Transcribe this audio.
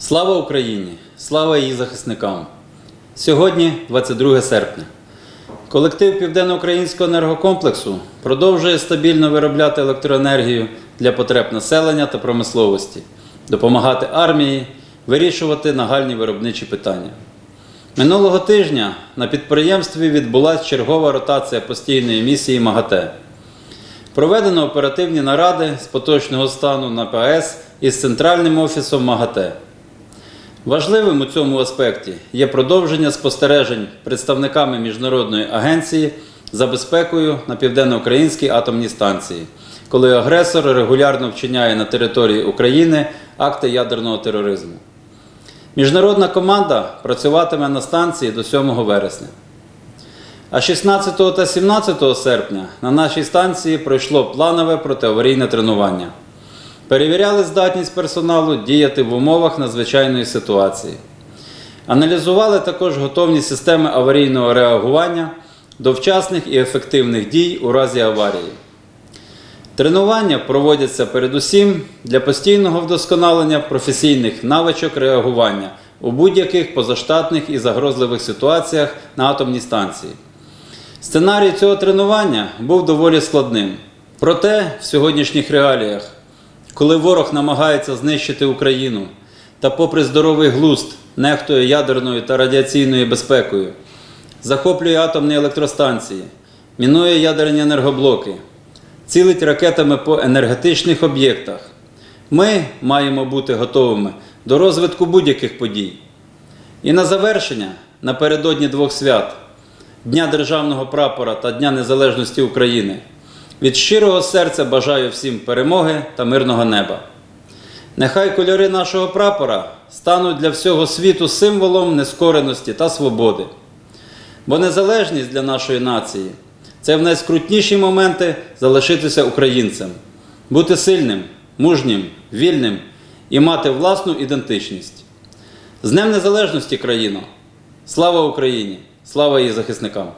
Слава Україні! Слава її захисникам! Сьогодні 22 серпня. Колектив Південноукраїнського енергокомплексу продовжує стабільно виробляти електроенергію для потреб населення та промисловості, допомагати армії, вирішувати нагальні виробничі питання. Минулого тижня на підприємстві відбулася чергова ротація постійної місії МАГАТЕ. Проведено оперативні наради з поточного стану на ПАЕС із центральним офісом МАГАТЕ. Важливим у цьому аспекті є продовження спостережень представниками Міжнародної агенції за безпекою на південноукраїнській атомній станції, коли агресор регулярно вчиняє на території України акти ядерного тероризму. Міжнародна команда працюватиме на станції до 7 вересня. А 16 та 17 серпня на нашій станції пройшло планове протиаварійне тренування. Перевіряли здатність персоналу діяти в умовах надзвичайної ситуації. Аналізували також готовність системи аварійного реагування до вчасних і ефективних дій у разі аварії. Тренування проводяться передусім для постійного вдосконалення професійних навичок реагування у будь-яких позаштатних і загрозливих ситуаціях на атомній станції. Сценарій цього тренування був доволі складним. Проте в сьогоднішніх реаліях, коли ворог намагається знищити Україну та, попри здоровий глузд, нехтує ядерною та радіаційною безпекою, захоплює атомні електростанції, мінує ядерні енергоблоки, цілить ракетами по енергетичних об'єктах, ми маємо бути готовими до розвитку будь-яких подій. І на завершення, напередодні двох свят Дня Державного прапора та Дня Незалежності України, від щирого серця бажаю всім перемоги та мирного неба. Нехай кольори нашого прапора стануть для всього світу символом нескореності та свободи. Бо незалежність для нашої нації це в найскрутніші моменти залишитися українцем, бути сильним, мужнім, вільним і мати власну ідентичність. З Днем Незалежності країно! Слава Україні! Слава її захисникам!